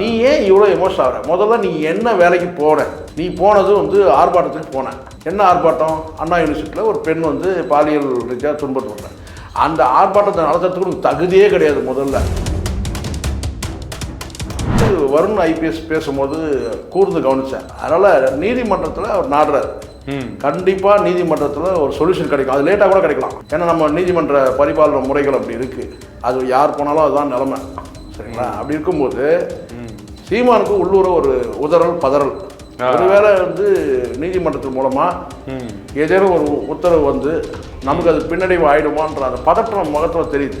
நீ ஏன் இவ்வளோ எமோஷன் ஆகிற? முதல்ல நீ என்ன வேலைக்கு போன நீ போனது வந்து ஆர்ப்பாட்டத்துக்கு போன. என்ன ஆர்ப்பாட்டம்? அண்ணா யூனிவர்சிட்டியில் ஒரு பெண் வந்து பாலியல் ரீதியாக துன்புறுத்துறாங்க அந்த ஆர்ப்பாட்டத்தை நடத்துறதுக்கு உனக்கு தகுதியே கிடையாது முதல்ல. வருண் ஐபிஎஸ் பேசும்போது கூர்ந்து கவனித்தேன் அதனால் நீதிமன்றத்தில் அவர் நாடுறாரு. கண்டிப்பாக நீதிமன்றத்தில் ஒரு சொல்யூஷன் கிடைக்கும். அது லேட்டாக கூட கிடைக்கலாம். ஏன்னா நம்ம நீதிமன்ற பரிபாலன முறைகள் அப்படி இருக்குது அது யார் போனாலும் அதுதான் நிலைமை. சரிங்களா? அப்படி இருக்கும்போது சீமானுக்கு உள்ளூர ஒரு உதறல் பதறல். ஒருவேளை வந்து நீதிமன்றத்தின் மூலமாக ஏதேனும் ஒரு உத்தரவு வந்து நமக்கு அது பின்னடைவு ஆயிடுமான்ற அந்த பதற்றம் முகத்தில் தெரியுது.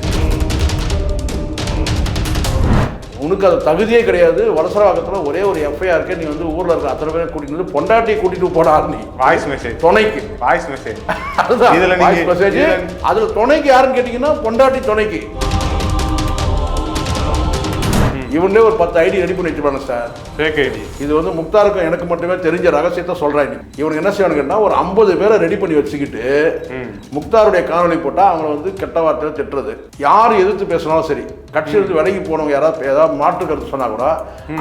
உனக்கு அது தகுதியே கிடையாது. வலசரவாக்கத்தில் ஒரே ஒரு எஃப்ஐஆருக்கு நீ வந்து ஊரில் இருக்க அத்தனை பேரை கூட்டிட்டு வந்து பொண்டாட்டியை கூட்டிட்டு போடாரு நீ. வாய்ஸ் மெசேஜ் துணைக்கு. வாய்ஸ் மெசேஜ் அதுதான். message. இதுல- அதுல துணைக்கு யாருன்னு கேட்டீங்கன்னா பொண்டாட்டி துணைக்கு. இவங்களே ஒரு பத்து ஐடி ரெடி பண்ணி வச்சுப்பாங்க சார் ஃபேக் ஐடி. இது வந்து முக்தாருக்கும் எனக்கு மட்டுமே தெரிஞ்ச ரகசியத்தை சொல்றேன் நீ. இவனுக்கு என்ன செய்வானுங்கன்னா ஒரு ஐம்பது பேரை ரெடி பண்ணி வச்சுக்கிட்டு முக்தாருடைய காணொளி போட்டா அவங்கள வந்து கெட்ட வார்த்தையில திட்டுறது. யார் எதிர்த்து பேசினாலும் சரி கட்சியிலிருந்து விலகி போனவங்க யாராவது ஏதாவது மாற்று கருத்து சொன்னா கூட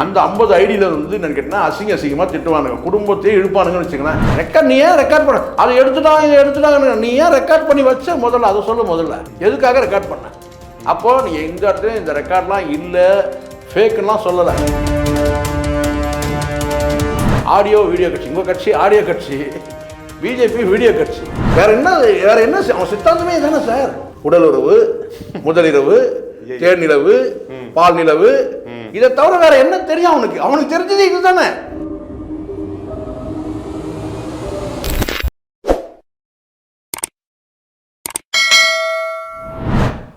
அந்த ஐம்பது ஐடியில வந்து என்ன கேட்டீங்கன்னா அசிங்க அசிங்கமா திட்டுவானுங்க. குடும்பத்தையே இழுப்பானுங்கன்னு வச்சுக்கலாம் ரெக்கார்ட் நீ ஏன் ரெக்கார்ட் பண்ண? அதை எடுத்துட்டாங்க எடுத்துட்டாங்க நீ ஏன் ரெக்கார்ட் பண்ணி வச்ச? முதல்ல அதை சொல்லு முதல்ல. எதுக்காக ரெக்கார்ட் பண்ண? அப்போ நீ இந்த இடத்துல இந்த ரெக்கார்ட்லாம் இல்லை. ஃபேக்குலாம் சொல்லலை. ஆடியோ வீடியோ கட்சி. உங்கள் கட்சி ஆடியோ கட்சி. பிஜேபி வீடியோ கட்சி. வேற என்ன வேற என்ன அவன் சித்தாந்தமே தானே சார் உடல் உறவு முதலிரவு தேர்நிலவு பால் நிலவு. இதை தவிர வேற என்ன தெரியும் அவனுக்கு? அவனுக்கு தெரிஞ்சது இதுதானே?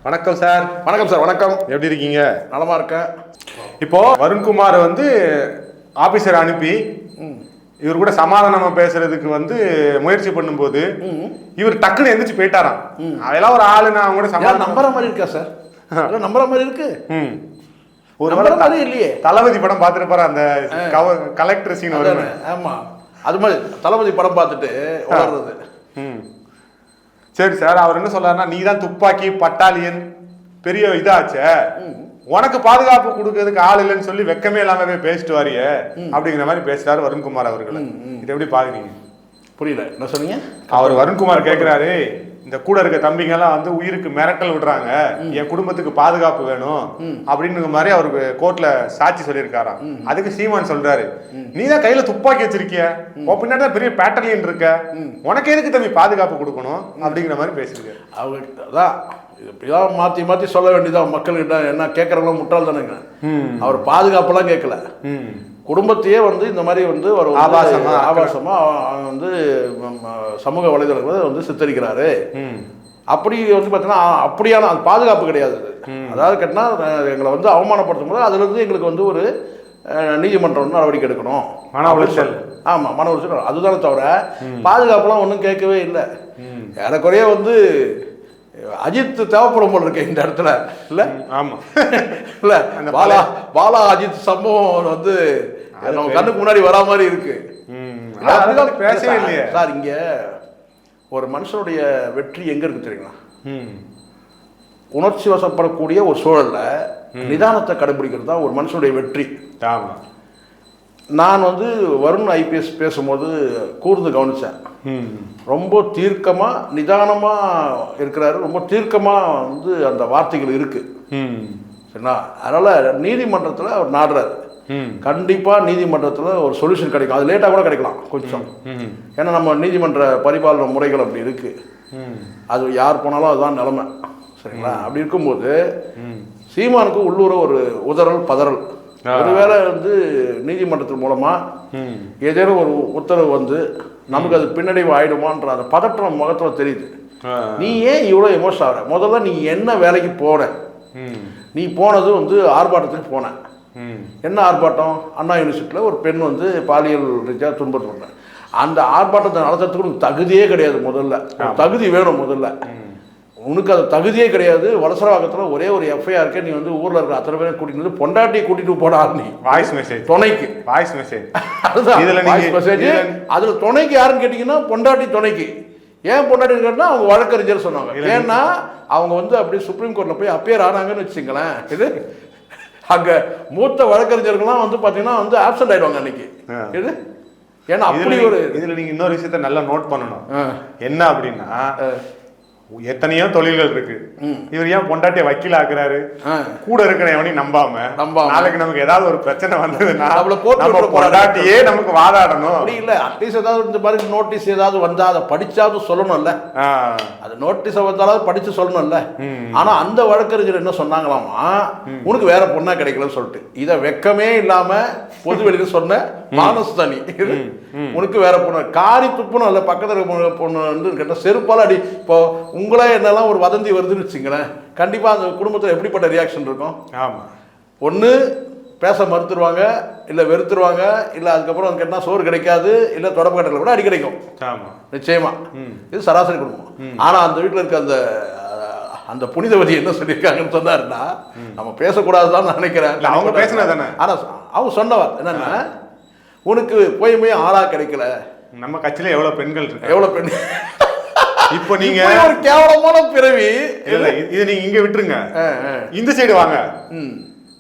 வணக்கம் சார் வணக்கம் சார் வணக்கம். எப்படி இருக்கீங்க? நலமா இருக்கேன். இப்போ வருண்குமார் வந்து ஆபீசர் அனுப்பி இவர் கூட சமாதானமா பேசுறதுக்கு வந்து முயற்சி பண்ணும்போது இவர் டக்குன்னு எந்திரிச்சு போயிட்டாராம். அதெல்லாம் ஒரு ஆளு நான் கூட சமாதானம் நம்புற மாதிரி இருக்கா சார் நம்புற மாதிரி இருக்கு. ஒரு மாதிரி இல்லையே. தளபதி படம் பார்த்துருப்பாரு அந்த கலெக்டர் சீன் வருமே ஆமா. அது மாதிரி தளபதி படம் பார்த்துட்டு வளர்றது ம். சரி சார் அவர் என்ன சொல்றாருன்னா நீ தான் துப்பாக்கி பட்டாலியன் பெரிய இதாச்சே. உனக்கு பாதுகாப்பு கொடுக்கறதுக்கு ஆள் இல்லைன்னு சொல்லி வெக்கமே இல்லாம போய் பேசிட்டு வாரியே. அப்படிங்கிற மாதிரி பேசுறாரு வருண்குமார் அவர்கள். இது எப்படி பாக்குறீங்க? புரியல. என்ன சொன்னீங்க? அவர் வருண்குமார் கேக்குறாரு இந்த கூட இருக்க தம்பிங்க எல்லாம் வந்து உயிருக்கு மிரட்டல் விடுறாங்க. என் குடும்பத்துக்கு பாதுகாப்பு வேணும். அப்படின்னு மாதிரி அவருக்கு கோர்ட்ல சாட்சி சொல்லியிருக்காராம். அதுக்கு சீமான் சொல்றாரு. நீ தான் கையில துப்பாக்கி வச்சிருக்கிய. உன் பின்னாடி தான் பெரிய பேட்டலியன் இருக்க. உனக்கு எதுக்கு தம்பி பாதுகாப்பு கொடுக்கணும்? அப்படிங்கிற மாதிரி பேசிருக்காரு அவங்க அதான் இப்படிதான் மாற்றி மாற்றி சொல்ல வேண்டியதான் மக்கள்கிட்ட என்ன கேட்குறவங்களும் முட்டாள் தானேங்க. அவர் பாதுகாப்பெல்லாம் கேட்கல ம். குடும்பத்தையே வந்து இந்த மாதிரி வந்து ஒரு வந்து ஆபாசமா, ஆபாசமா அவன் வந்து சமூக வலைதளங்களை வந்து சித்தரிக்கிறாரு. அப்படி வந்து பார்த்தீங்கன்னா அப்படியான அது பாதுகாப்பு கிடையாது. அது. அதாவது கேட்டால் எங்களை வந்து அவமானப்படுத்தும் போது அதுலேருந்து எங்களுக்கு வந்து ஒரு நீதிமன்றம் நடவடிக்கை எடுக்கணும். மன உளைச்சல். ஆமாம் மன உளைச்சல். அதுதானே தவிர பாதுகாப்புலாம் ஒன்றும் கேட்கவே இல்லை. ஏறக்குறைய வந்து அஜித் தேவைப்படும் போல இருக்கு இந்த இடத்துல. இல்லை? ஆமா. இல்ல? பாலா பாலா அஜித் சம்பவம் வந்து நம்ம கண்ணுக்கு முன்னாடி வரா மாதிரி இருக்கு. பேசவே இல்லையே. சார் இங்க ஒரு மனுஷனுடைய வெற்றி எங்க இருக்கு தெரியுங்களா? உணர்ச்சி வசப்படக்கூடிய ஒரு சூழல்ல நிதானத்தை கடைபிடிக்கிறது தான் ஒரு மனுஷனுடைய வெற்றி. நான் வந்து வருண் ஐபிஎஸ் பேசும்போது கூர்ந்து கவனிச்சேன். ம். ரொம்ப தீர்க்கமா நிதானமா இருக்கிறாரு. ரொம்ப தீர்க்கமா வந்து அந்த வார்த்தைகள் இருக்கு. ம். சரிங்களா? அதனால நீதிமன்றத்தில் அவர் நாடுறாரு. ம் கண்டிப்பா நீதிமன்றத்தில் ஒரு சொல்யூஷன் கிடைக்கும். அது லேட்டாக கூட கிடைக்கலாம். கொஞ்சம். ஏன்னா நம்ம நீதிமன்ற பரிபாலன முறைகள் அப்படி இருக்கு. ம். அது யார் போனாலும் அதுதான் நிலைமை. சரிங்களா? அப்படி இருக்கும்போது சீமானுக்கு உள்ளூர ஒரு உதறல் பதறல். ஒருவேளை வந்து நீதிமன்றத்தின் மூலமா ம். ஏதேனும் ஒரு உத்தரவு வந்து நமக்கு அது பின்னடைவு ஆயிடுமான்ற அந்த பதற்றம் முகத்தில் தெரியுது. நீ ஏன் இவ்வளோ எமோஷன் ஆகிற? முதல்ல நீ என்ன வேலைக்கு போன நீ போனது வந்து ஆர்ப்பாட்டத்துக்கு போன. ம் என்ன ஆர்ப்பாட்டம்? அண்ணா யூனிவர்சிட்டியில் ஒரு பெண் வந்து பாலியல் ரீதியாக துன்புறுத்துறாங்க அந்த ஆர்ப்பாட்டத்தை நடத்துறதுக்கு உனக்கு தகுதியே கிடையாது முதல்ல. தகுதி வேணும் முதல்ல. உனக்கு அது தகுதியே கிடையாது. வலசரவாக்கத்தில் ஒரே ஒரு எஃப்ஐஆருக்கு நீ வந்து ஊரில் இருக்க அத்தனை பேரை கூட்டிட்டு வந்து பொண்டாட்டியை கூட்டிட்டு போடாது நீ. வாய்ஸ் மெசேஜ் துணைக்கு. வாய்ஸ் மெசேஜ் அதுதான். message. இதுல- அதுல துணைக்கு யாருன்னு கேட்டீங்கன்னா பொண்டாட்டி துணைக்கு. ஏன் பொண்டாட்டி கேட்டா அவங்க வழக்கறிஞர் சொன்னாங்க. ஏன்னா அவங்க வந்து அப்படியே சுப்ரீம் கோர்ட்ல போய் அப்பியர் ஆனாங்கன்னு வச்சுங்களேன் இது அங்க மூத்த வழக்கறிஞர்கள்லாம் வந்து பாத்தீங்கன்னா வந்து ஆப்சென்ட் ஆயிடுவாங்க அன்னைக்கு. இது ஏன்னா அப்படி ஒரு இதுல நீங்க இன்னொரு விஷயத்த நல்லா நோட் பண்ணணும். என்ன அப்படின்னா எத்தனையோ தொழில்கள் இருக்கு. இவர் ஏன் பொண்டாட்டிய வக்கீல் ஆக்குறாரு. கூட இருக்கிற எவனையும் நம்பாம நம்பாம. நாளைக்கு நமக்கு ஏதாவது ஒரு பிரச்சனை வந்ததுன்னா நம்மள. பொண்டாட்டியே நமக்கு வாதாடணும். அப்படி இல்ல. அட்லீஸ்ட் ஏதாவது இந்த மாதிரி நோட்டீஸ் ஏதாவது வந்தா அதை படிச்சாவது சொல்லணும்ல. அது நோட்டீஸ் வந்தாலும் படிச்சு சொல்லணும்ல. ஆனா அந்த வழக்கறிஞர் என்ன சொன்னாங்களாமா? உனக்கு வேற பொண்ணா கிடைக்கலன்னு சொல்லிட்டு. இத வெக்கமே இல்லாம பொது வெளியில சொன்ன மானஸ் தனி. உனக்கு வேற பொண்ணு. காரி துப்புனும் இல்ல பக்கத்துல இருக்க பொண்ணு- வந்து கேட்டா செருப்பால அடி. இப்போ உங்களே என்னெல்லாம் ஒரு வதந்தி வருதுன்னு வச்சுங்களேன் கண்டிப்பா அந்த குடும்பத்துல எப்படிப்பட்ட ரியாக்ஷன் இருக்கும்? ஆமா. ஒன்று பேச மறுத்துருவாங்க இல்லை வெறுத்துருவாங்க இல்லை அதுக்கப்புறம் கேட்டால் சோறு கிடைக்காது இல்லை தொடப்பு கட்டல கூட அடி கிடைக்கும். ஆமா. நிச்சயமா. இது சராசரி குடும்பம். ஆனா அந்த வீட்டில் இருக்க அந்த அந்த புனிதவதி என்ன சொல்லியிருக்காங்கன்னு சொன்னாருன்னா நம்ம பேசக்கூடாதுதான் நான் நினைக்கிறேன். அவங்க பேசுனதுதானே? ஆனா அவங்க சொன்னவர். என்னன்னா உனக்கு போய் போய் ஆளா கிடைக்கல. நம்ம கட்சியில எவ்வளவு பெண்கள் இருக்கு எவ்வளவு பெண்? இப்போ நீங்க ஒரு கேவலமான பிறவி. இல்ல இது நீங்க இங்க விட்டுருங்க. இந்த சைடு வாங்க.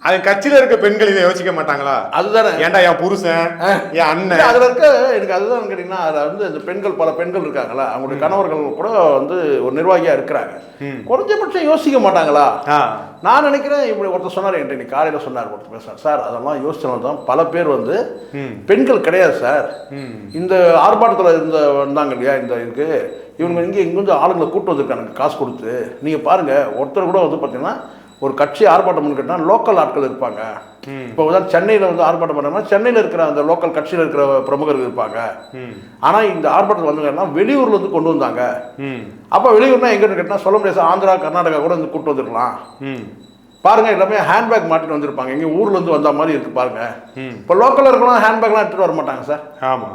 அது கட்சியில இருக்க பெண்கள் இதை யோசிக்க மாட்டாங்களா? அதுதானே. ஏன்டா என் புருஷன்? என் அண்ணன்? அதுல இருக்க எனக்கு அதுதான் கேட்டீங்கன்னா அதுல வந்து இந்த பெண்கள் பல பெண்கள் இருக்காங்களா அவங்களுடைய கணவர்கள் கூட வந்து ஒரு நிர்வாகியா இருக்கிறாங்க. குறைஞ்சபட்சம் யோசிக்க மாட்டாங்களா. நான் நினைக்கிறேன் இப்படி ஒருத்தர் சொன்னார் என்கிட்ட இன்னைக்கு காலையில சொன்னார் ஒருத்தர் பேசுறார். சார் அதெல்லாம் யோசிச்சவங்க தான் பல பேர் வந்து பெண்கள் கிடையாது சார். இந்த ஆர்ப்பாட்டத்தில் இருந்த வந்தாங்க இல்லையா இந்த இதுக்கு? இவங்க இங்கே இங்க வந்து ஆளுங்களை கூட்டு வந்திருக்காங்க காசு கொடுத்து. நீங்க பாருங்க ஒருத்தர் கூட வந்து பார்த்தீங்கன்னா ஒரு கட்சி ஆர்ப்பாட்டம் பண்ணிக்கிட்டா லோக்கல் ஆட்கள் இருப்பாங்க. இப்போ உதாரணம் சென்னையில் வந்து ஆர்ப்பாட்டம் பண்ணோம்னா சென்னையில் இருக்கிற அந்த லோக்கல் கட்சியில் இருக்கிற பிரமுகர்கள் இருப்பாங்க. ஆனால் இந்த ஆர்ப்பாட்டத்தில் வந்தாங்கன்னா வெளியூர்ல இருந்து கொண்டு வந்தாங்க. அப்போ வெளியூர்னா எங்கிட்ட கேட்டால் சொல்ல முடியாது ஆந்திரா கர்நாடகா கூட வந்து கூட்டு வந்துருக்கலாம். பாருங்க எல்லாமே ஹேண்ட்பேக் மாட்டிட்டு வந்திருப்பாங்க. எங்க ஊர்ல இருந்து வந்த மாதிரி இருக்கு பாருங்க. இப்போ லோக்கல்ல இருக்கலாம் ஹேண்ட்பேக்லாம் எடுத்துட்டு வர மாட்டாங்க சார். ஆமா.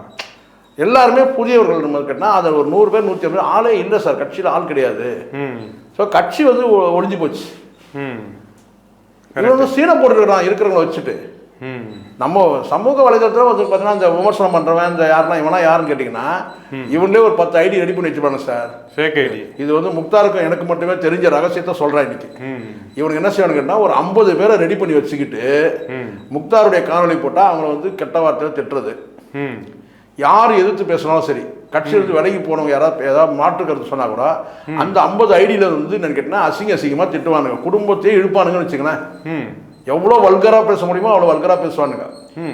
எல்லாருமே புதியவர்கள் நம்ம கேட்டால் அதில் ஒரு நூறு பேர் நூற்றி ஐம்பது ஆளே இல்லை சார். கட்சியில் ஆள் கிடையாது. ஸோ கட்சி வந்து ஒழிஞ்சு போச்சு. ம் இது வந்து சீனை போட்டுருக்கான் இருக்கிறவங்கள வச்சுட்டு. ம் நம்ம சமூக வலைதளத்தில் வந்து பார்த்தீங்கன்னா இந்த விமர்சனம் பண்ணுறவன் இந்த யாரெல்லாம் இவனா யாருன்னு கேட்டிங்கன்னா இவங்களே ஒரு பத்து ஐடி ரெடி பண்ணி வச்சுப்பாங்க சார். Fake ID. இது வந்து முக்தாருக்கும் எனக்கு மட்டுமே தெரிஞ்ச ரகசியத்தை சொல்கிறேன் இன்னைக்கு. இவனுக்கு என்ன செய்யணும் கேட்டால் ஒரு ஐம்பது பேரை ரெடி பண்ணி வச்சுக்கிட்டு முக்தாருடைய காணொளி போட்டால் அவங்கள வந்து கெட்ட வார்த்தையில் திட்டுறது. யார் எதிர்த்து பேசினாலும் சரி கட்சியிலிருந்து விலகி போனவங்க யாராவது ஏதாவது மாற்று கருத்து சொன்னா கூட அந்த ஐம்பது ஐடியில இருந்து என்ன கேட்டினா அசிங்க அசிங்கமாக திட்டுவானுங்க. குடும்பத்தையே இழுப்பானுங்கன்னு வச்சுங்களேன் ம். எவ்வளோ வல்கரா பேச முடியுமோ அவ்வளோ வல்கரா பேசுவானுங்க.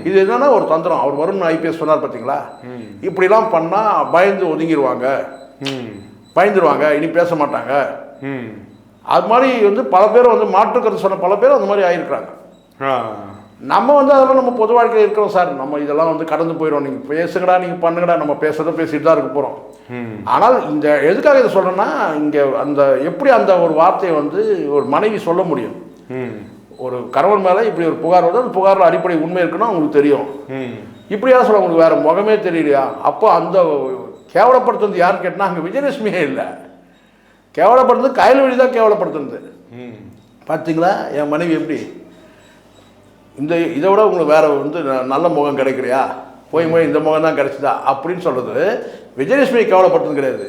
இது என்னன்னா ஒரு தந்திரம். அவர் வருண் ஐபிஎஸ் சொன்னார் பார்த்தீங்களா இப்படிலாம் பண்ணால் பயந்து ஒதுங்கிடுவாங்க பயந்துருவாங்க. இனி பேச மாட்டாங்க. அது மாதிரி வந்து பல பேர் வந்து மாற்று கருத்து சொன்ன பல பேர் அந்த மாதிரி ஆயிருக்கிறாங்க. நம்ம வந்து அதெல்லாம் நம்ம பொது வாழ்க்கையில் இருக்கிறோம் சார். நம்ம இதெல்லாம் வந்து கடந்து போயிடும் நீங்கள் பேசுங்கடா நீங்கள் பண்ணுங்கடா நம்ம பேசுறத பேசிட்டு தான் இருக்க போகிறோம் ஆனால் இந்த எதுக்காக இதை சொல்கிறேன்னா இங்கே அந்த எப்படி அந்த ஒரு வார்த்தையை வந்து ஒரு மனைவி சொல்ல முடியும்? ஒரு கணவன் மேலே இப்படி ஒரு புகார் வருது அந்த புகாரில் அடிப்படை உண்மை இருக்குன்னா உங்களுக்கு தெரியும். இப்படியா சொல்ல உங்களுக்கு வேற முகமே தெரியலையா? அப்போ அந்த கேவலப்படுத்துறது யாருன்னு கேட்டால் அங்கே விஜயலட்சுமியே இல்லை. கேவலப்படுத்துறது கயல்வெளி தான் கேவலப்படுத்துறது பார்த்தீங்களா என் மனைவி எப்படி? இந்த இதை விட உங்களுக்கு வேற வந்து நல்ல முகம் கிடைக்கலையா போய் போய் இந்த முகம் தான் கிடைச்சதா? அப்படின்னு சொல்றது விஜயலட்சுமியை கேவலப்படுத்துறது கிடையாது.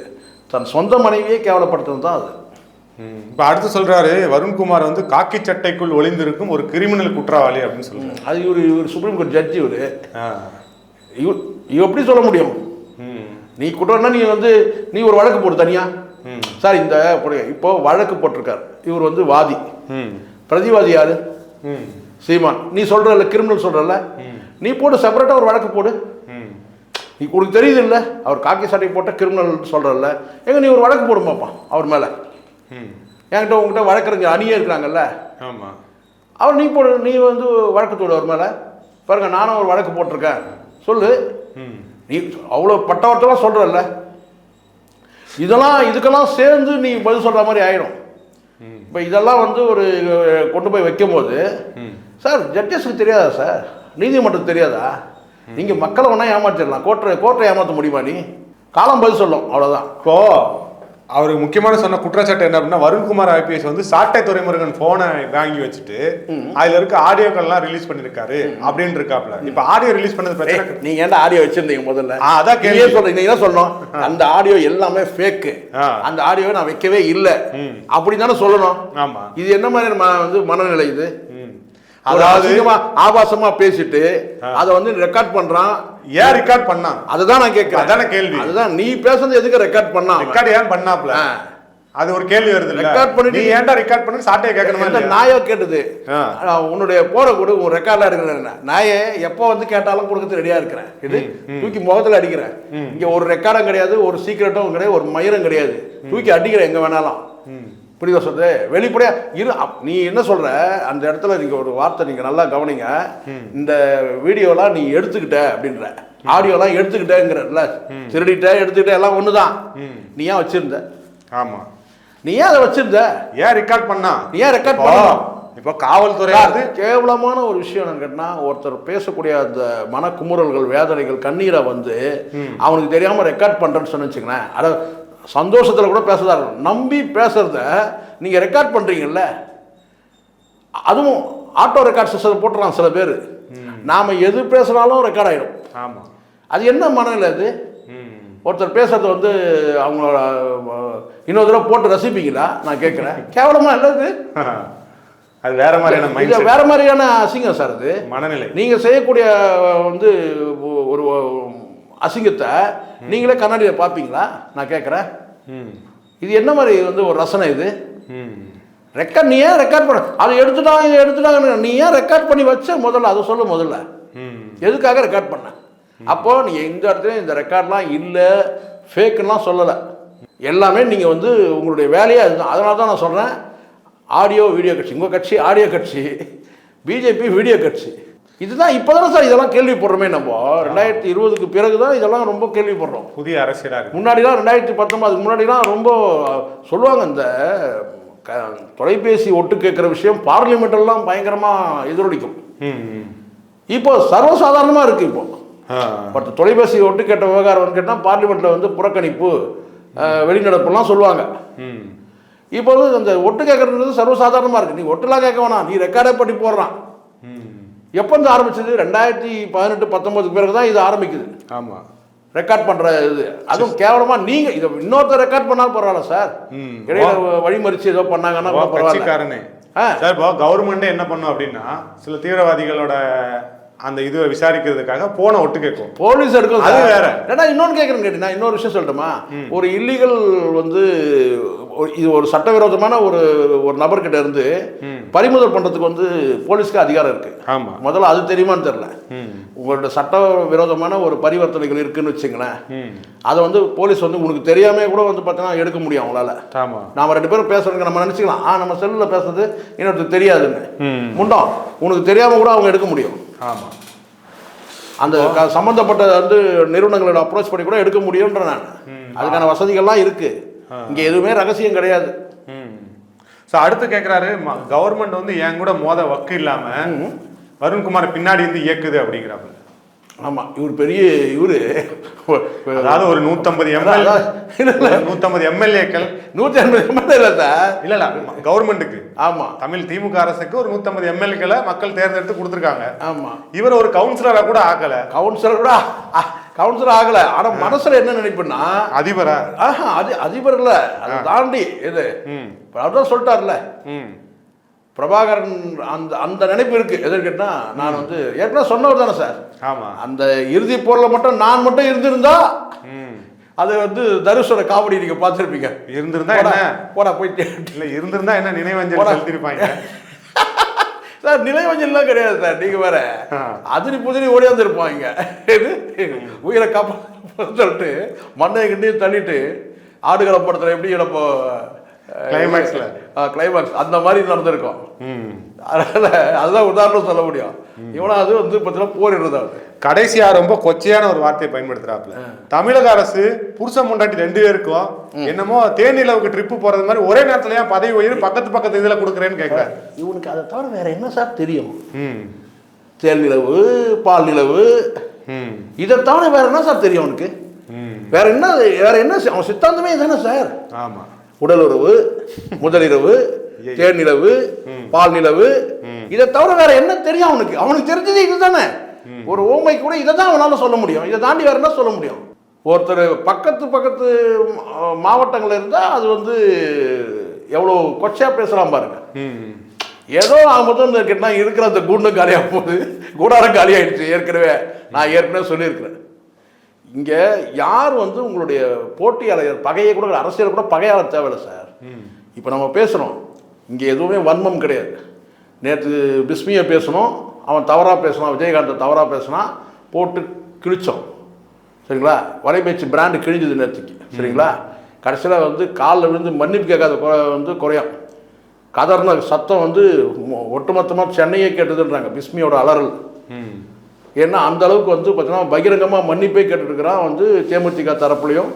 தன் சொந்த மனைவியே கேவலப்படுத்துறது தான் அது. இப்போ அடுத்து சொல்றாரு வருண்குமார் வந்து காக்கி சட்டைக்குள் ஒளிந்திருக்கும் ஒரு கிரிமினல் குற்றவாளி அப்படின்னு சொல்றாரு. அது இவர் இவர் சுப்ரீம் கோர்ட் ஜட்ஜி இவர். இவர் இவர் எப்படி சொல்ல முடியும்? நீ குற்றம்னா நீ வந்து நீ ஒரு வழக்கு போடு தனியா? ம். சார் இந்த. இப்போ வழக்கு போட்டிருக்கார். இவர் வந்து வாதி. பிரதிவாதி யாரு? ம். சீமான் நீ சொல்றல கிரிமினல் சொல்றல நீ போடு செப்பரேட்டா ஒரு வழக்கு போடு. நீ உனக்கு தெரியுது இல்ல அவர் காக்கி சட்டை போட்ட கிரிமினல் சொல்றல எங்க நீ ஒரு வழக்கு போடு பாப்பா அவர் மேல. என்கிட்ட உங்ககிட்ட வழக்கறிஞர் அணியே இருக்கிறாங்கல்ல. ஆமா. அவர் நீ போடு நீ வந்து வழக்கு போடு அவர் மேல. பாருங்க நானும் ஒரு வழக்கு போட்டிருக்கேன். சொல்லு. நீ அவ்வளோ பட்டவர்த்தெல்லாம் சொல்றல்ல. இதெல்லாம் இதுக்கெல்லாம் சேர்ந்து நீ பதில் சொல்ற மாதிரி ஆயிடும். இப்போ இதெல்லாம் வந்து ஒரு கொண்டு போய் வைக்கும்போது சார் ஜட்ஜஸுக்கு தெரியாதா சார்? நீதிமன்றத்துக்கு தெரியாதா? நீங்கள் மக்களை ஒன்றா ஏமாற்றிடலாம் கோர்ட்டை கோர்ட்டை ஏமாற்ற முடியுமா நீ? காலம் பதில் சொல்லும். அவ்வளோதான் இப்போ அவருக்கு முக்கியமான சொன்ன குற்றச்சாட்டு என்ன அப்படின்னா வருண்குமார் ஐபிஎஸ் வந்து சாட்டை துறைமுருகன் போனை வாங்கி வச்சுட்டு அதுல இருக்க ஆடியோக்கள்லாம் ரிலீஸ் பண்ணிருக்காரு அப்படின்னு இருக்காப்ல இப்ப ஆடியோ ரிலீஸ் பண்ணது பிரச்சனை நீங்க ஏன்டா ஆடியோ வச்சிருந்தீங்க முதல்ல? அதான் கேள்வி. சொல்றீங்க நீங்க சொல்லணும்? அந்த ஆடியோ எல்லாமே ஃபேக்கு. அந்த ஆடியோவை நான் வைக்கவே இல்லை. ம். அப்படி தானே சொல்லணும்? ஆமா. இது என்ன மாதிரி வந்து மனநிலை இது. அதாவது- ஆபாசமா பேசிட்டு அதை வந்து ரெக்கார்ட் பண்றான். ஏன் ரெக்கார்ட் பண்ணான்? அதுதான் நான் கேட்கிறேன். அதானே கேள்வி. அதுதான் நீ பேசுறது எதுக்கு ரெக்கார்ட் பண்ணா? ரெக்கார்ட் ஏன் பண்ணாப்ல. அது ஒரு கேள்வி வருது Record பண்ணிட்டு- நீ ஏன்டா ரெக்கார்ட் பண்ணு சாட்டையை கேட்கணுமா? நாயோ கேட்டது. உன்னுடைய போற கொடு உன் ரெக்கார்ட்ல எடுக்கிறேன் நாயே எப்போ வந்து கேட்டாலும் கொடுக்கறது ரெடியா இருக்கிறேன். இது தூக்கி முகத்துல அடிக்கிறேன். இங்க ஒரு ரெக்கார்டும் கிடையாது ஒரு சீக்கிரட்டும் கிடையாது ஒரு மயிரும் கிடையாது. தூக்கி அடிக்கிறேன் எங்க வேணாலும். புரியுதா சொல்றது வெளிப்படையா இரு நீ என்ன சொல்ற? அந்த இடத்துல நீங்க ஒரு வார்த்தை நீங்க நல்லா கவனிங்க. இந்த வீடியோலாம் நீ எடுத்துக்கிட்ட அப்படின்ற. ஆடியோலாம் எடுத்துக்கிட்டேங்கிறல்ல. திருடிட்ட எடுத்துக்கிட்ட எல்லாம் ஒண்ணுதான். நீ ஏன் வச்சிருந்த? ஆமா. நீ ஏன் அதை வச்சிருந்த? ஏன் ரெக்கார்ட் பண்ணா? நீ ஏன் ரெக்கார்ட் இப்போ பண்ணணும்? இப்போ காவல்துறை சார், வந்து கேவலமான ஒரு விஷயம் என்னன்னு கேட்டா ஒருத்தர் பேசக்கூடிய அந்த மனக்குமுறல்கள் வேதனைகள் கண்ணீரை வந்து அவனுக்கு தெரியாம ரெக்கார்ட் பண்றேன்னு சொன்னு வச்சுங்களேன் அத சந்தோஷத்துல கூட பேசுறதா இருக்கும் நம்பி பேசுறத நீங்க ரெக்கார்ட் பண்றீங்கல்ல அதுவும் ஆட்டோ ரெக்கார்ட் சிஸ்டம் போட்டுறான் சில பேர். நாம எது பேசுனாலும் ரெக்கார்ட் ஆயிடும். ஆமா. அது என்ன மனநிலை அது. ஒருத்தர் பேசுறது வந்து அவங்களோட இன்னொரு தடவை போட்டு ரசிப்பீங்களா? நான் கேட்குறேன். கேவலமா இல்லை அது? வேற மாதிரியான மைண்ட் வேற மாதிரியான அசிங்கம் சார் அது. மனநிலை. நீங்க செய்யக்கூடிய வந்து ஒரு அசிங்கத்தை நீங்களே கண்ணாடியில் பார்ப்பீங்களா? நான் கேட்குறேன். இது என்ன மாதிரி வந்து ஒரு ரசனை இது. ரெக்கார்ட் நீ ஏன் ரெக்கார்ட் பண்ண? அதை எடுத்துட்டாங்க எடுத்துட்டாங்க நீ ஏன் ரெக்கார்ட் பண்ணி வச்ச முதல்ல? அதை சொல்லு முதல்ல. ம். எதுக்காக ரெக்கார்ட் பண்ண? அப்போ நீ எந்த இடத்துலையும் இந்த ரெக்கார்ட்லாம் இல்லை ஃபேக்குலாம் சொல்லலை. எல்லாமே நீங்கள் வந்து உங்களுடைய வேலையே அதுதான். அதனால தான் நான் சொல்கிறேன் ஆடியோ வீடியோ கட்சி. உங்கள் கட்சி ஆடியோ கட்சி. பிஜேபி வீடியோ கட்சி. இதுதான் இப்போ தானே சார் இதெல்லாம் கேள்விப்படுறோமே நம்ம ரெண்டாயிரத்தி இருபதுக்கு பிறகு தான் இதெல்லாம் ரொம்ப கேள்விப்படுறோம் புதிய அரசியலா இருக்கு முன்னாடிலாம் ரெண்டாயிரத்தி பத்தொன்பதுக்கு முன்னாடிலாம் ரொம்ப சொல்லுவாங்க இந்த க தொலைபேசி ஒட்டு கேட்குற விஷயம் பார்லிமெண்ட்டெல்லாம் பயங்கரமாக எதிரொலிக்கும். இப்போ சர்வசாதாரணமாக இருக்குது இப்போ. பட் தொலைபேசி ஒட்டு கேட்ட விவகாரம் கேட்டால் பார்லிமெண்ட்டில் வந்து புறக்கணிப்பு வெளிநடப்புலாம் சொல்லுவாங்க ம். இப்போ வந்து அந்த ஒட்டு கேட்கறது சர்வசாதாரணமாக இருக்குது நீ ஒட்டுலாம் கேட்க வேணாம் நீ ரெக்கார்டே பண்ணி போடுறான். எப்போ இருந்து ஆரம்பிச்சது? ரெண்டாயிரத்தி பதினெட்டு பத்தொன்பதுக்கு பிறகு தான் இது ஆரம்பிக்குது. ஆமா. ரெக்கார்ட் பண்ணுற இது. அதுவும் கேவலமாக நீங்கள் இதை இன்னொருத்தர் ரெக்கார்ட் பண்ணாலும் பரவாயில்ல சார். இடையில வழிமறிச்சு ஏதோ பண்ணாங்கன்னா பரவாயில்ல. சார் இப்போ கவர்மெண்ட் என்ன பண்ணும் அப்படின்னா சில தீவிரவாதிகளோட அந்த இதுவை விசாரிக்கிறதுக்காக போன ஒட்டு கேட்கும். போலீஸ் எடுக்கும் அது. வேற. ஏன்னா இன்னொன்று கேட்குறேன் கேட்டு நான் இன்னொரு விஷயம் சொல்லட்டுமா? ஒரு இல்லீகல் வந்து இது ஒரு சட்டவிரோதமான ஒரு ஒரு நபர்கிட்ட இருந்து பறிமுதல் பண்ணுறதுக்கு வந்து போலீஸ்க்கு அதிகாரம் இருக்கு. ஆமா. முதல்ல அது தெரியுமான்னு தெரில. உங்களோட சட்ட விரோதமான ஒரு பரிவர்த்தனைகள் இருக்குன்னு வச்சுங்களேன். அதை வந்து போலீஸ் வந்து உனக்கு தெரியாம கூட வந்து பார்த்தீங்கன்னா எடுக்க முடியும் அவங்களால. ஆமா. நாம ரெண்டு பேரும் பேசுறதுக்கு நம்ம நினச்சிக்கலாம். ஆ நம்ம செல்லில் பேசுறது இன்னொருத்தர் தெரியாதுன்னு. முண்டம். உனக்கு தெரியாம கூட அவங்க எடுக்க முடியும். ஆமா. அந்த சம்பந்தப்பட்ட வந்து நிறுவனங்களோட அப்ரோச் பண்ணி கூட எடுக்க முடியுன்ற நான். அதுக்கான வசதிகள்லாம் இருக்கு. இங்க எதுவுமே ரகசியம் கிடையாது. ஸோ அடுத்து கேட்குறாரு கவர்மெண்ட் வந்து என் கூட மோத வக்கு இல்லாம வருண்குமார் பின்னாடி இருந்து இயக்குது அப்படிங்கிறாப்புல. ஆமா இவர் பெரிய இவரு. அதாவது ஒரு நூத்தம்பது எம்எல் நூத்தம்பது எம்எல்ஏக்கள் நூத்தி ஐம்பது எம்எல்ஏ இல்லை சார் இல்ல இல்ல கவர்மெண்ட்டுக்கு ஆமா. தமிழ் திமுக அரசுக்கு ஒரு நூத்தம்பது எம்எல்ஏக்களை மக்கள் தேர்ந்தெடுத்து கொடுத்துருக்காங்க. ஆமா. இவர் ஒரு கவுன்சிலரா கூட ஆக்கல கவுன்சிலர் கூட கவுன்சிலர் ஆகல. ஆனா மனசுல என்ன நினைப்புன்னா அதிபரா? ஆஹா அது அதிபர் இல்ல. அதை தாண்டி இது அவர்தான் சொல்லிட்டார்ல. ம். பிரபாகரன் அந்த அந்த நினைப்பு இருக்கு. எதுன்னு கேட்டா நான் வந்து ஏற்கனவே சொன்னவர் தானே சார். ஆமா. அந்த இறுதி போரில் மட்டும் நான் மட்டும் இருந்திருந்தா அது வந்து தனுஷோட காமெடி நீங்க பார்த்துருப்பீங்க. இருந்திருந்தா என்ன? போடா போயிட்டு. இல்ல இருந்திருந்தா என்ன நினைவஞ்சலி. செலுத்திருப்பாங்க? சார் நிலைவஞ்சல்லாம் கிடையாது சார். நீங்க வேற. அதிரி புதிரி ஓடி வந்திருப்பாங்க இது உயிரை காப்பா சொல்லிட்டு மண்ணை கிண்டையும் தள்ளிட்டு ஆடுகள படத்துல எப்படி இழப்போ Climaxல. கிளைமாக்ஸ் அந்த மாதிரி நடந்திருக்கும். ம். அதனால அதுதான் உதாரணம் சொல்ல முடியும். இவனா அது வந்து பார்த்தீங்கன்னா போரிடுறது அவரு. கடைசியா ரொம்ப கொச்சையான ஒரு வார்த்தையை பயன்படுத்துறாப்ல தமிழக அரசு புருஷன் முண்டாட்டி ரெண்டு பேருக்கும் என்னமோ தேனிலவுக்கு ட்ரிப்பு போறது மாதிரி ஒரே நேரத்துல ஏன் பதவி உயர் பக்கத்து பக்கத்து இதுல கொடுக்குறேன்னு கேட்கிறாரு இவனுக்கு அதை தவிர வேற என்ன சார் தெரியும்? தேல் நிலவு பால் நிலவு. இதை தவிர வேற என்ன சார் தெரியும் அவனுக்கு? வேற என்ன வேற என்ன அவன் சித்தாந்தமே தானே சார்? ஆமா. உடலுறவு முதலிரவு தேன் நிலவு பால் நிலவு இதை தவிர வேற என்ன தெரியும் அவனுக்கு? அவனுக்கு தெரிஞ்சது இதுதானே. ஒரு ஓமை கூட இதை தான் அவனால சொல்ல முடியும். இதை தாண்டி வேற என்ன சொல்ல முடியும்? ஒருத்தர் பக்கத்து பக்கத்து மா- மாவட்டங்கள்ல இருந்தா அது வந்து எவ்வளோ கொச்சையா பேசலாம் பாருங்க. ஏதோ நான் மொத்தம் கேட்டா இருக்கிற அந்த கூண்டு காலியாக போகுது. கூடாரம் காலியாயிடுச்சு. ஏற்கனவே நான் ஏற்கனவே சொல்லியிருக்கிறேன். இங்கே யார் வந்து உங்களுடைய போட்டியாளர் பகையை கூட அரசியல் கூட பகையாளர் தேவையில்லை சார். இப்போ நம்ம பேசுகிறோம் இங்கே எதுவுமே வன்மம் கிடையாது. நேற்று பிஸ்மியை பேசணும் அவன் தவறாக பேசினான் விஜயகாந்தை தவறாக பேசினான் போட்டு கிழிச்சோம். சரிங்களா? வலைபேச்சு பிராண்டு கிழிஞ்சது நேற்றுக்கு சரிங்களா? கடைசியில் வந்து காலில் விழுந்து மன்னிப்பு கேட்காத குறை வந்து குறையும் கதர்ன சத்தம் வந்து ஒட்டுமொத்தமாக சென்னையே கேட்டதுன்றாங்க பிஸ்மியோட அலறல். ஏன்னா அந்த அளவுக்கு வந்து பார்த்தீங்கன்னா பகிரங்கமாக மன்னிப்பே கேட்டுருக்கிறான் வந்து தேமுதிக தரப்புலையும்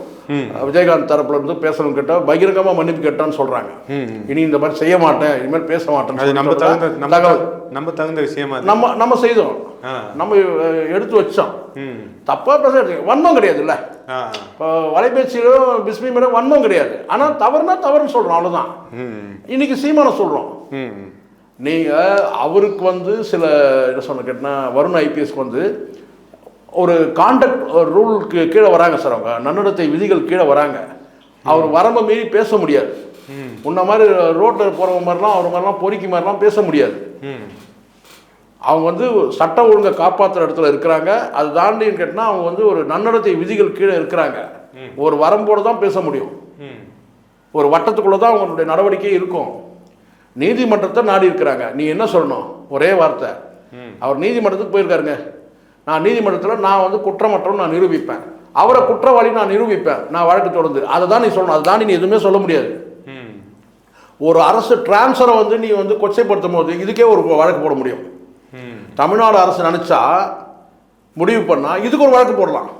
விஜயகாந்த் தரப்புல இருந்து பேசணும் கேட்டால் பகிரங்கமாக மன்னிப்பு கேட்டான்னு சொல்கிறாங்க. இனி இந்த மாதிரி செய்ய மாட்டேன் இனிமேல் பேச மாட்டேன்னு அது நம்ம தகுந்த நம்ம தகுந்த விஷயமா நம்ம நம்ம செய்தோம். நம்ம எடுத்து வச்சோம். தப்பாக பேச வன்மம் கிடையாதுல்ல. ஆ. இப்போ வலைபேச்சியிலும் பிஸ்மி மேலும் வன்மம் கிடையாது. ஆனால் தவறுனா தவறுன்னு சொல்கிறோம் அவ்வளோதான் ம். இன்னைக்கு சீமானை சொல்கிறோம் நீங்கள் அவருக்கு வந்து சில என்ன சொன்ன கேட்டினா வருண் ஐபிஎஸ்க்கு வந்து ஒரு கான்டாக்ட் ரூலுக்கு கீழே வராங்க சார் அவங்க. நன்னடத்தை விதிகள் கீழே வராங்க. அவர் வரம்பை மீறி பேச முடியாது. முன்ன மாதிரி ரோட்டில் போகிறவங்க மாதிரிலாம் அவர் மாதிரிலாம் பொறுக்கி மாதிரிலாம் பேச முடியாது. அவங்க வந்து சட்ட ஒழுங்கை காப்பாற்றுற இடத்துல இருக்கிறாங்க. அது தாண்டின்னு கேட்டினா அவங்க வந்து ஒரு நன்னடத்தை விதிகள் கீழே இருக்கிறாங்க. ஒரு வரம்போடு தான் பேச முடியும். ஒரு வட்டத்துக்குள்ளே தான் அவங்களுடைய நடவடிக்கை இருக்கும். நீதிமன்றத்தை நாடி இருக்கிறாங்க. நீ என்ன சொல்லணும்? ஒரே வார்த்தை. அவர் நீதிமன்றத்துக்கு போயிருக்காருங்க. நான் நீதிமன்றத்தில் நான் வந்து குற்றமற்றம் நான் நிரூபிப்பேன். அவரை குற்றவாளி நான் நிரூபிப்பேன். நான் வழக்கு தொடர்ந்து. அதை தான் நீ சொல்லணும். அதை நீ எதுவுமே சொல்ல முடியாது. ஒரு அரசு டிரான்ஸ்ஃபரை வந்து நீ வந்து கொச்சைப்படுத்தும் போது இதுக்கே ஒரு வழக்கு போட முடியும். தமிழ்நாடு அரசு நினச்சா முடிவு பண்ணால் இதுக்கு ஒரு வழக்கு போடலாம்.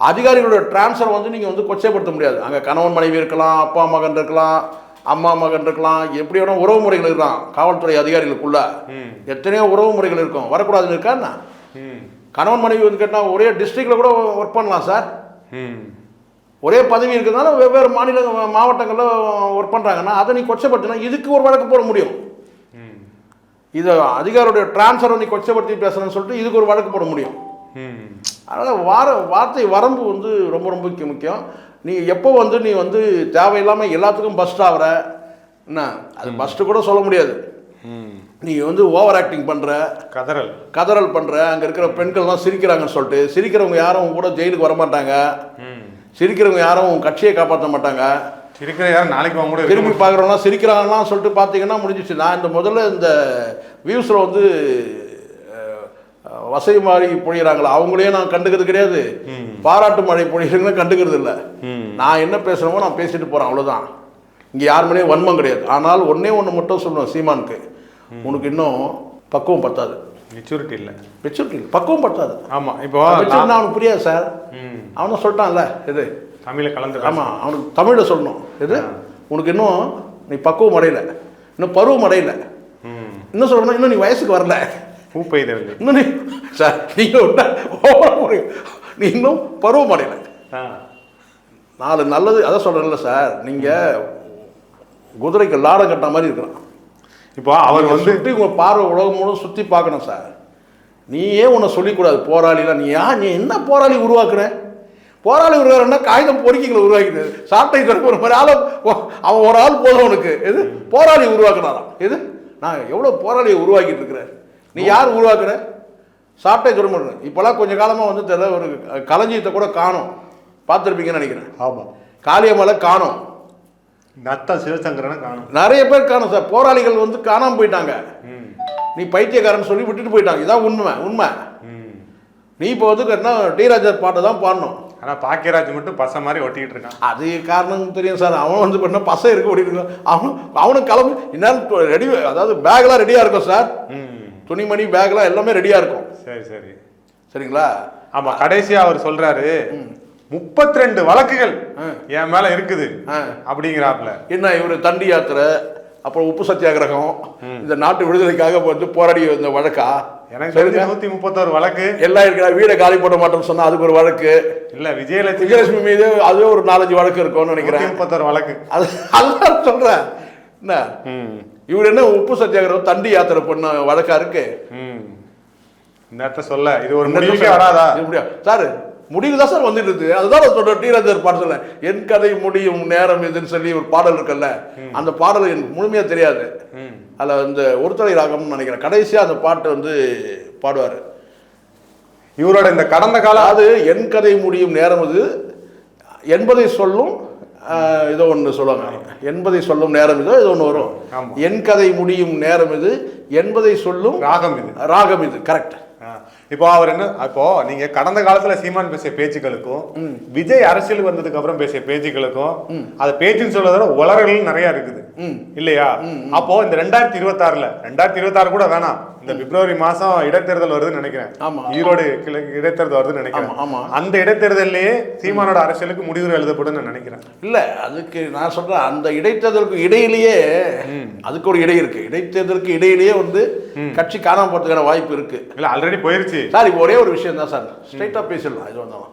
அதிகாரிகளோட டிரான்ஸ்ஃபர் வந்து நீங்கள் வந்து கொச்சைப்படுத்த முடியாது. அங்கே கணவன் மனைவி இருக்கலாம் அப்பா மகன் இருக்கலாம். அம்மா மகன் இருக்கலாம் எப்படி வேணா உறவு முறைகள் இருக்கலாம் காவல்துறை அதிகாரிகளுக்குள்ள. எத்தனையோ உறவு முறைகள் இருக்கும். வரக்கூடாதுன்னு இருக்கா என்ன? ம். கணவன் மனைவி வந்து கேட்டால் ஒரே டிஸ்ட்ரிக்டில் கூட ஒர்க் பண்ணலாம் சார் ஒரே பதவி இருக்கிறதுனால வெவ்வேறு மாநில மாவட்டங்களில் ஒர்க் பண்ணுறாங்கன்னா அதை நீ கொச்சைப்படுத்தினா இதுக்கு ஒரு வழக்கு போட முடியும். இதை அதிகாரியோட டிரான்ஸ்ஃபர் நீ கொச்சைப்படுத்தி பேசுறேன்னு சொல்லிட்டு இதுக்கு ஒரு வழக்கு போட முடியும். அதனால் வார வார்த்தை வரம்பு வந்து ரொம்ப ரொம்ப முக்கிய- முக்கியம். நீ எப்போ வந்து நீ வந்து தேவையில்லாமல் எல்லாத்துக்கும் பஸ்ட் ஆகிற? என்ன? அது பஸ்ட்டு கூட சொல்ல முடியாது. நீ வந்து ஓவர் ஆக்டிங் பண்ணுற கதறல். கதறல் பண்ணுற அங்கே இருக்கிற பெண்கள்லாம் சிரிக்கிறாங்கன்னு சொல்லிட்டு சிரிக்கிறவங்க யாரும் கூட ஜெயிலுக்கு வர மாட்டாங்க. சிரிக்கிறவங்க யாரும் கட்சியை காப்பாற்ற மாட்டாங்க. இருக்கிற யாரும் நாளைக்கு வாங்க கூட திரும்பி பார்க்குறவங்களாம் சிரிக்கிறாங்கலாம் சொல்லிட்டு பார்த்தீங்கன்னா முடிஞ்சிச்சு நான் இந்த முதல்ல இந்த வியூஸில் வந்து வசதி மாறி பொழியிறாங்களா? அவங்களையும் நான் கண்டுக்கிறது கிடையாது. பாராட்டு மழை பொழியிறவங்களும் கண்டுக்கிறது இல்லை. நான் என்ன பேசுகிறோமோ நான் பேசிட்டு போகிறேன் அவ்வளோதான் இங்கே யார் மேலேயும் வன்மம் கிடையாது. ஆனால் ஒன்றே ஒன்று மட்டும் சொல்லணும் சீமானுக்கு. உனக்கு இன்னும் பக்குவம் பத்தாது. மெச்சூரிட்டி இல்லை. மெச்சூரிட்டி பக்குவம் பத்தாது. ஆமா இப்போ மெச்சூரிட்டி அவனுக்கு புரியாது சார் அவனும் சொல்லிட்டான்ல இது. தமிழை கலந்து ஆமாம் அவனுக்கு தமிழில் சொல்லணும். இது. உனக்கு இன்னும் நீ பக்குவம் அடையல. இன்னும் பருவம் அடையல. இன்னும் சொல்லணும் இன்னும் நீ வயசுக்கு வரல. பூ பெய்தவில்லை இன்னும் சார் நீங்கள் இன்னும் பருவம் அடையல ஆ. நாலு நல்லது அதான் சொல்கிறேன்ல சார் நீங்கள் குதிரைக்கு லாடம் கட்ட மாதிரி இருக்கிறான் இப்போ அவர் வந்து சுற்றி உங்கள் பார்வை உலகம் முழுவதும் சுற்றி பார்க்கணும் சார். நீ ஏன் உன்னை சொல்லிக்கூடாது போராளிலாம் நீ யா நீ என்ன போராளி உருவாக்குற? போராளி உருவாக்குறா காகிதம் பொறுக்கிங்களை உருவாக்கிட்டு சாட்டை ஒரு மாதிரி ஆளை அவன் ஒரு ஆள் போதும் உனக்கு. எது? போராளி உருவாக்குனாராம். எது? நான் எவ்வளோ போராளியை உருவாக்கிட்டு இருக்கிறேன்? நீ யார் உருவாக்குற? சாட்டை துறைமுறை இப்போலாம் கொஞ்ச காலமாக வந்து தெரியல ஒரு களஞ்சியத்தை கூட காணும். பார்த்துருப்பீங்கன்னு நினைக்கிறேன். ஆமா. காளியம்மலை காணும். நத்த சிவசங்கரனை காணும். நிறைய பேர் காணும் சார். போராளிகள் வந்து காணாமல் போயிட்டாங்க. நீ பைத்தியக்காரன் சொல்லி விட்டுட்டு போயிட்டாங்க. இதான் உண்மை உண்மை. நீ இப்போ வந்து என்ன டி. ராஜர் பாட்டை தான் பாடணும். ஆனா பாக்கியராஜ் மட்டும் பச மாதிரி ஒட்டிக்கிட்டு இருக்கான். அது காரணம் தெரியும் சார். அவன் வந்து பண்ண பசை இருக்க முடியும் அவன் அவனுக்கு கிளம்பு இந்நேரம் ரெடி அதாவது பேக்லாம் ரெடியாக இருக்கும் சார். ம். துணிமணி பேக்லாம் எல்லாமே ரெடியாக இருக்கும். சரி சரி. சரிங்களா? ஆமா கடைசியா அவர் சொல்றாரு முப்பத்தி ரெண்டு வழக்குகள். என் மேல இருக்குது. ஆ. அப்படிங்கிறாப்ல. என்ன இவர் தண்டி யாத்திரை அப்புறம் உப்பு சத்தியாகிரகம் இந்த நாட்டு விடுதலைக்காக வந்து போராடி இந்த வழக்கா? எனக்கு நூத்தி முப்பத்தோரு வழக்கு. எல்லாம் இருக்கிற வீடை காலி பண்ண மாட்டோம்னு சொன்னா அதுக்கு ஒரு வழக்கு. இல்ல விஜயலட்சுமி. விஜயலட்சுமி மீது அதுவே ஒரு நாலஞ்சு வழக்கு இருக்கும்னு நினைக்கிறேன். முப்பத்தோரு வழக்கு. அது அதுதான் சொல்றேன். என்ன? ம். இவர் என்ன உப்பு சத்தியாகிரகம் தண்டி யாத்திரை பண்ண வழக்கா இருக்கு? இந்த சொல்ல இது ஒரு முடிவுக்கே வராதா? சார் முடிவு தான் சார் வந்துட்டு இருக்கு. அதுதான் நான் சொல்றேன் டி. ராஜர் பாடல என் கதை முடியும் நேரம் இதுன்னு சொல்லி ஒரு பாடல் இருக்குல்ல அந்த பாடல் எனக்கு முழுமையா தெரியாது. அதில் இந்த ஒருத்தலை ராகம்னு நினைக்கிறேன். கடைசியா அந்த பாட்டை வந்து பாடுவார். இவரோட இந்த கடந்த கால அதாவது என் கதை முடியும் நேரம் இது. என்பதை சொல்லும் ஏதோ ஒன்று சொல்லுவாங்க. என்பதை சொல்லும் நேரம் இதோ ஏதோ ஒன்று வரும். என் கதை முடியும் நேரம் இது என்பதை சொல்லும் ராகம் இது. ராகம் இது கரெக்ட். இப்போ அவர் என்ன இப்போ நீங்க கடந்த காலத்துல சீமான் பேசிய பேச்சுக்களுக்கும் விஜய் அரசியலுக்கு வந்ததுக்கு அப்புறம் பேசிய பேச்சுக்களுக்கும் அது பேச்சுன்னு சொல்றத உளறல்கள் நிறைய இருக்குது. இல்லையா? அப்போ இந்த ரெண்டாயிரத்தி இருபத்தாறுல ரெண்டாயிரத்தி இருபத்தாறு கூட வேணாம். இந்த பிப்ரவரி மாசம் இடைத்தேர்தல் வருதுன்னு நினைக்கிறேன். ஆமா. ஈரோடு கிளை இடைத்தேர்தல் வருதுன்னு நினைக்கிறேன். ஆமா. அந்த இடைத்தேர்தல்லையே சீமானோட அரசியலுக்கு முடிவுரை எழுதப்படும் நான் நினைக்கிறேன். இல்ல அதுக்கு நான் சொல்றேன் அந்த இடைத்தேர்தலுக்கு இடையிலேயே அதுக்கு ஒரு இடை இருக்கு. இடைத்தேர்தலுக்கு இடையிலேயே வந்து கட்சி காணாம போறதுக்கான வாய்ப்பு இருக்கு. இல்ல ஆல்ரெடி போயிருச்சு. சார் இப்போ ஒரே ஒரு விஷயம் தான் சார். ஸ்ட்ரைட்டா பேசிடலாம் இது வந்தாலும்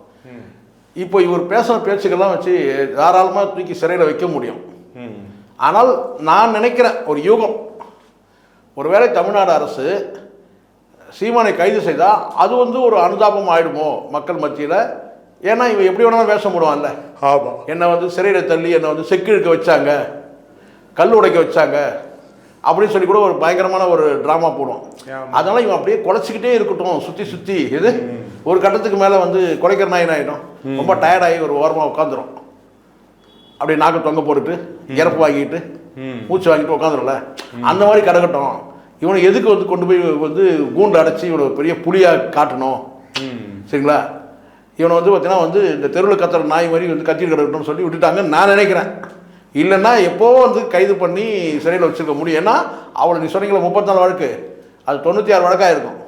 இப்போ இவர் பேசின பேச்சுக்கெல்லாம் வச்சு தாராளமாக தூக்கி சிறையில் வைக்க முடியும். ஆனால் நான் நினைக்கிறேன் ஒரு யூகம் ஒருவேளை தமிழ்நாடு அரசு சீமானை கைது செய்தால் அது வந்து ஒரு அனுதாபம் ஆயிடுமோ மக்கள் மத்தியில்? ஏன்னா இவன் எப்படி வேணாலும் வேஷம் போடுவான்ல. ஆமா. என்னை வந்து சிறையில் தள்ளி என்னை வந்து செக்கு இழுக்க வச்சாங்க. கல் உடைக்க வச்சாங்க. அப்படின்னு சொல்லி கூட ஒரு பயங்கரமான ஒரு ட்ராமா போடுவான். ஆமா. அதனால இவன் அப்படியே குலைச்சிக்கிட்டே இருக்கட்டும் சுற்றி சுற்றி இது ஒரு கட்டத்துக்கு மேலே வந்து குலைக்கிற நாயின் ஆகிடும் ரொம்ப டயர்டாகி ஒரு ஓரமாக உட்காந்துரும். அப்படியே நாக்கு தொங்க போட்டுட்டு இறப்பு வாங்கிட்டு. மூச்சு வாங்கிட்டு உட்காந்துரும்ல அந்த மாதிரி கிடக்கட்டும் இவனை எதுக்கு வந்து கொண்டு போய் வந்து கூண்டு அடைச்சி இவனை பெரிய புலியாக காட்டணும். சரிங்களா? இவனை வந்து பார்த்தீங்கன்னா வந்து இந்த தெருவில் கத்துற நாய் மாதிரி வந்து கத்திட்டு கிடக்கணும்னு சொல்லி விட்டுட்டாங்கன்னு நான் நினைக்கிறேன். இல்லைன்னா எப்போ வந்து கைது பண்ணி சிறையில் வச்சிருக்க முடியும். ஏன்னா அவளை நீ சொன்னீங்களா முப்பத்தாலு வழக்கு. அது தொண்ணூற்றி ஆறு வழக்காக இருக்கும்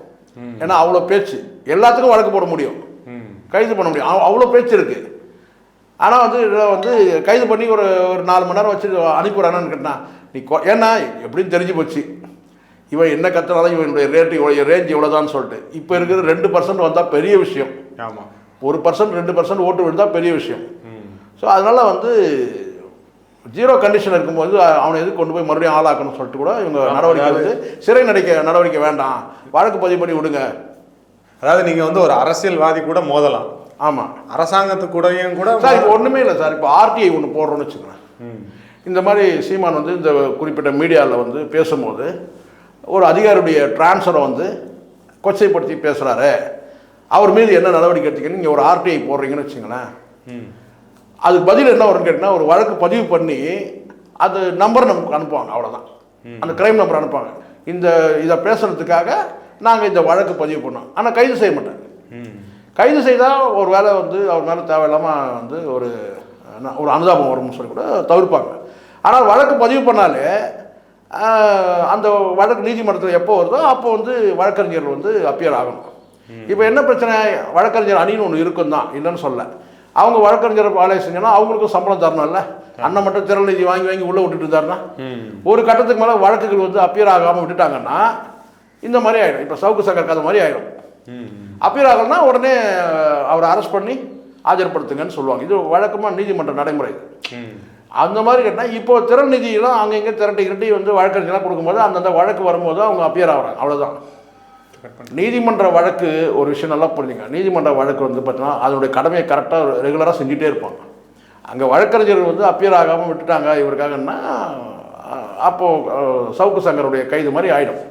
ஏன்னா அவ்வளோ பேச்சு. எல்லாத்துக்கும் வழக்கு போட முடியும். கைது பண்ண முடியும். அவ்- அவ்வளோ பேச்சு இருக்கு. ஆனால் வந்து இதில் வந்து கைது பண்ணி ஒரு ஒரு நாலு மணி நேரம் வச்சு அனுப்பிவிடானான்னு கேட்டா நீ கொ- ஏன்னா எப்படின்னு தெரிஞ்சு போச்சு. இவன் என்ன கத்துனாலும் இவனுடைய ரேட்டு இவ்வளோ ரேஞ்ச் இவ்வளோதான்னு சொல்லிட்டு. இப்போ இருக்கிற ரெண்டு பர்சன்ட் வந்தால் பெரிய விஷயம். ஆமா. ஒரு பர்சன்ட் ரெண்டு பர்சன்ட் ஓட்டு விழுந்தா பெரிய விஷயம். ஸோ அதனால வந்து ஜீரோ கண்டிஷன் இருக்கும்போது அவனை எதுக்கு கொண்டு போய் மறுபடியும் ஆளாக்கணும்னு சொல்லிட்டு கூட இவங்க நடவடிக்கை வந்து சிறை நடிக்க நடவடிக்கை வேண்டாம். வழக்கு பதிவு பண்ணி விடுங்க. அதாவது நீங்க வந்து ஒரு அரசியல்வாதி கூட மோதலாம். ஆமாம் அரசாங்கத்து கூடயும் கூட சார் இப்போ ஒன்றுமே இல்லை சார். இப்போ ஆர்டிஐ ஒன்று போடுறோன்னு வச்சுக்கோங்க. இந்த மாதிரி சீமான் வந்து இந்த குறிப்பிட்ட மீடியாவில் வந்து பேசும்போது ஒரு அதிகாரியுடைய டிரான்ஸ்ஃபரை வந்து கொச்சைப்படுத்தி பேசுகிறாரு அவர் மீது என்ன நடவடிக்கை எடுத்துக்கணும் நீங்கள் ஒரு ஆர்டிஐ போடுறீங்கன்னு வச்சுங்களேன். அதுக்கு பதில் என்ன வரும்னு கேட்டிங்கன்னா ஒரு வழக்கு பதிவு பண்ணி அது நம்பர் நமக்கு அனுப்புவாங்க அவ்வளோதான் அந்த கிரைம் நம்பர் அனுப்புவாங்க. இந்த இதை பேசுறதுக்காக நாங்கள் இந்த வழக்கு பதிவு பண்ணோம். ஆனால் கைது செய்ய மாட்டாங்க. கைது செய்தால் ஒரு வேளை வந்து அவர் மேலே தேவையில்லாமல் வந்து ஒரு ஒரு அனுதாபம் வரும்னு சொல்லி கூட தவிர்ப்பாங்க. ஆனால் வழக்கு பதிவு பண்ணாலே அந்த வழக்கு நீதிமன்றத்தில் எப்போ வருதோ அப்போ வந்து வழக்கறிஞர் வந்து அப்பியர் ஆகணும். இப்போ என்ன பிரச்சனை? வழக்கறிஞர் அணின்னு ஒன்று இருக்கும் தான் இல்லைன்னு சொல்ல. அவங்க வழக்கறிஞர் வேலையை செஞ்சோன்னா அவங்களுக்கும் சம்பளம் தரணும்ல அண்ணன் மட்டும் திரள் நிதி வாங்கி வாங்கி உள்ளே விட்டுட்டு இருந்தாருன்னா. ஒரு கட்டத்துக்கு மேலே வழக்குகள் வந்து அப்பியர் ஆகாமல் விட்டுட்டாங்கன்னா இந்த மாதிரி ஆயிடும். இப்போ சவுக்கு சங்கர் கதை மாதிரி ஆயிடும் ம். அப்பீல் ஆகலைன்னா உடனே அவரை அரெஸ்ட் பண்ணி ஆஜர்படுத்துங்கன்னு சொல்லுவாங்க. இது வழக்கமாக நீதிமன்ற நடைமுறை. அந்த மாதிரி கேட்டால் இப்போ திறன் நிதியெல்லாம் அங்கே இங்கே திரட்டி கிரட்டி வந்து வழக்கறிஞர்லாம் கொடுக்கும்போது அந்தந்த வழக்கு வரும்போது அவங்க அப்பியர் ஆகிறாங்க அவ்வளோதான் நீதிமன்ற வழக்கு ஒரு விஷயம் நல்லா புரிஞ்சுங்க. நீதிமன்ற வழக்கு வந்து பார்த்தீங்கன்னா அதனுடைய கடமையை கரெக்டாக ரெகுலராக செஞ்சுட்டே இருப்பாங்க. அங்கே வழக்கறிஞர் வந்து அப்பியர் ஆகாமல் விட்டுட்டாங்க இவருக்காகன்னா அப்போது சவுக்கு சங்கருடைய கைது மாதிரி ஆகிடும்